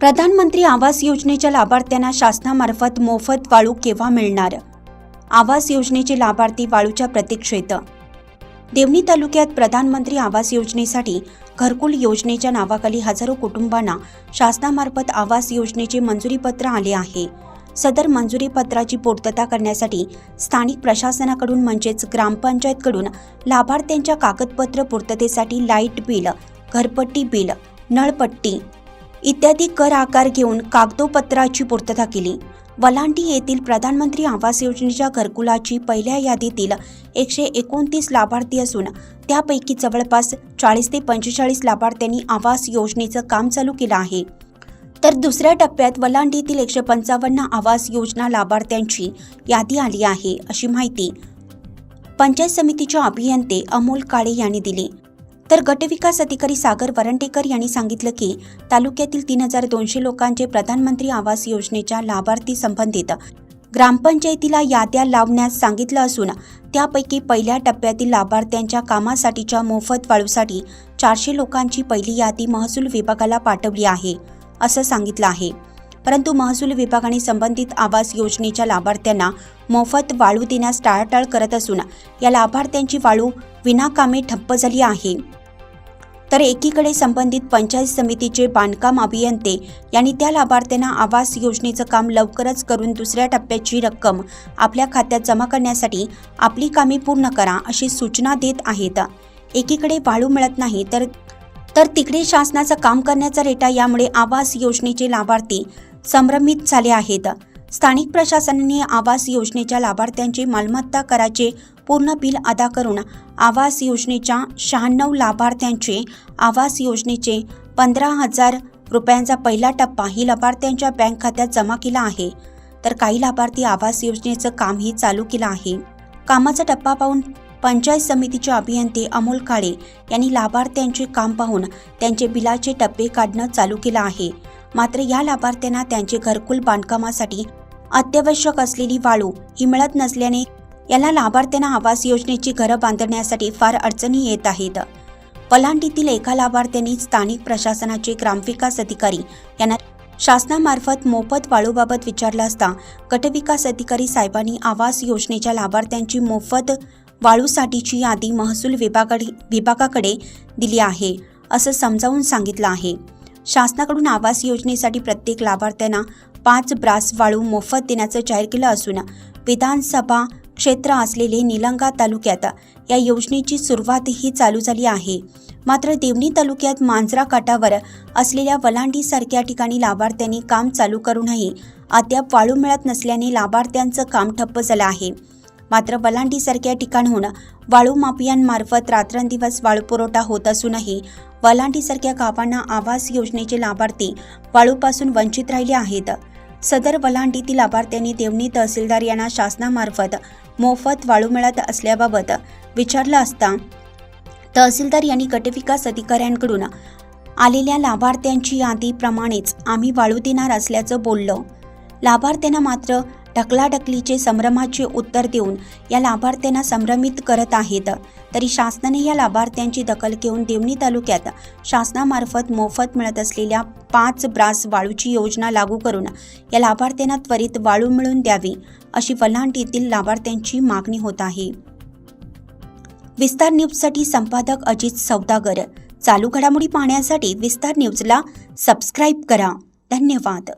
प्रधानमंत्री आवास योजनेच्या लाभार्थ्यांना शासनामार्फत मोफत वाळू केव्हा मिळणार? आवास योजनेचे लाभार्थी वाळूच्या प्रतीक्षेत. देवणी तालुक्यात प्रधानमंत्री आवास योजनेसाठी घरकुल योजनेच्या नावाखाली हजारो कुटुंबांना शासनामार्फत आवास योजनेचे मंजुरीपत्र आले आहे. सदर मंजुरीपत्राची पूर्तता करण्यासाठी स्थानिक प्रशासनाकडून म्हणजेच ग्रामपंचायतकडून लाभार्थ्यांच्या कागदपत्र पूर्ततेसाठी लाइट बिल घरपट्टी बिल नळपट्टी इत्यादी कर आकार घेऊन कागदोपत्राची पूर्तता केली. वलांडी येथील प्रधानमंत्री आवास योजनेच्या घरकुलाची पहिल्या यादीतील एकशे एकोणतीस लाभार्थी असून त्यापैकी जवळपास चाळीस ते पंचेचाळीस लाभार्थ्यांनी आवास योजनेचं काम चालू केलं आहे. तर दुसऱ्या टप्प्यात वलांडीतील एकशे पंचावन्न आवास योजना लाभार्थ्यांची यादी आली आहे अशी माहिती पंचायत समितीचे अभियंते अमोल काळे यांनी दिली. तर गटविकास अधिकारी सागर वरंडेकर यांनी सांगितलं की तालुक्यातील तीन हजार दोनशे लोकांचे प्रधानमंत्री आवास योजनेच्या लाभार्थी संबंधित ग्रामपंचायतीला याद्या लावण्यास सांगितलं असून त्यापैकी पहिल्या टप्प्यातील लाभार्थ्यांच्या कामासाठीच्या मोफत वाळूसाठी चारशे लोकांची पहिली यादी महसूल विभागाला पाठवली आहे असं सांगितलं आहे. परंतु महसूल विभागाने संबंधित आवास योजनेच्या लाभार्थ्यांना मोफत वाळू देण्यास टाळाटाळ करत असून या लाभार्थ्यांची वाळू विनाकामे ठप्प झाली आहे. तर एकीकडे संबंधित पंचायत समितीचे बांधकाम अभियंते यांनी त्या लाभार्थ्यांना आवास योजनेचं काम लवकरच करून दुसऱ्या टप्प्याची रक्कम आपल्या खात्यात जमा करण्यासाठी आपली कामे पूर्ण करा अशी सूचना देत आहेत. एकीकडे वाळू मिळत नाही तर तर तिकडे शासनाचं काम करण्याचा रेटा यामुळे आवास योजनेचे लाभार्थी संभ्रमित झाले आहेत. स्थानिक प्रशासनाने आवास योजनेच्या लाभार्थ्यांचे मालमत्ता कराचे पूर्ण बिल अदा करून आवास योजनेच्या शहाण्णव लाभार्थ्यांचे आवास योजनेचे पंधरा हजार रुपयांचा पहिला टप्पा ही लाभार्थ्यांच्या बँक खात्यात जमा केला आहे. तर काही लाभार्थी आवास योजनेचं कामही चालू केलं आहे. कामाचा टप्पा पाहून पंचायत समितीचे अभियंते अमोल काळे यांनी लाभार्थ्यांचे काम पाहून त्यांचे बिलाचे टप्पे काढणं चालू केलं आहे. मात्र या लाभार्थ्यांना त्यांचे घरकुल बांधकामासाठी अत्यावश्यक असलेली वाळू ही मिळत नसल्याने याला लाभार्थ्यांना आवास योजनेची घरं बांधण्यासाठी फार अडचणी येत आहेत. पलांडीतील एका लाभार्थ्यांनी स्थानिक प्रशासनाचे ग्रामविकास अधिकारी यांना शासनामार्फत मोफत वाळूबाबत विचारलं असता गटविकास अधिकारी साहेबांनी आवास योजनेच्या लाभार्थ्यांची मोफत वाळूसाठीची यादी महसूल विभागाकडे विभागाकडे दिली आहे असं समजावून सांगितलं आहे. शासनाकडून आवास योजनेसाठी प्रत्येक लाभार्थ्यांना पाच ब्रास वाळू मोफत देण्याचं जाहीर केलं असून विधानसभा क्षेत्र असलेले निलंगा तालुक्यात या योजनेची सुरुवातही चालू झाली आहे. मात्र देवणी तालुक्यात मांजरा काठावर असलेल्या वलांडीसारख्या ठिकाणी लाभार्थ्यांनी काम चालू करूनही अद्याप वाळू मिळत नसल्याने लाभार्थ्यांचं काम ठप्प झालं आहे. मात्र वलांडीसारख्या ठिकाणहून वाळू माफियांमार्फत रात्रंदिवस वाळू पुरवठा होत असूनही वलांडीसारख्या गावांना आवास योजनेचे लाभार्थी वाळूपासून वंचित राहिले आहेत. सदर वलांडीतील लाभार्थ्यांनी देवणी तहसीलदार यांना शासनामार्फत मोफत वाळू मिळत असल्याबाबत विचारलं असता तहसीलदार यांनी गटविकास अधिकाऱ्यांकडून आलेल्या लाभार्थ्यांची यादीप्रमाणेच आम्ही वाळू देणार असल्याचं बोललं. लाभार्थ्यांना मात्र ढकलाढकलीचे संभ्रमाचे उत्तर देऊन या लाभार्थ्यांना संभ्रमित करत आहेत. तरी शासनाने या लाभार्थ्यांची दखल घेऊन देवणी तालुक्यात शासनामार्फत मोफत मिळत असलेल्या पाच ब्रास वाळूची योजना लागू करून या लाभार्थ्यांना त्वरित वाळू मिळवून द्यावी अशी वल्हांडीतील लाभार्थ्यांची मागणी होत आहे. विस्तार न्यूजसाठी संपादक अजित सौदागर. चालू घडामोडी पाहण्यासाठी विस्तार न्यूजला सबस्क्राईब करा. धन्यवाद.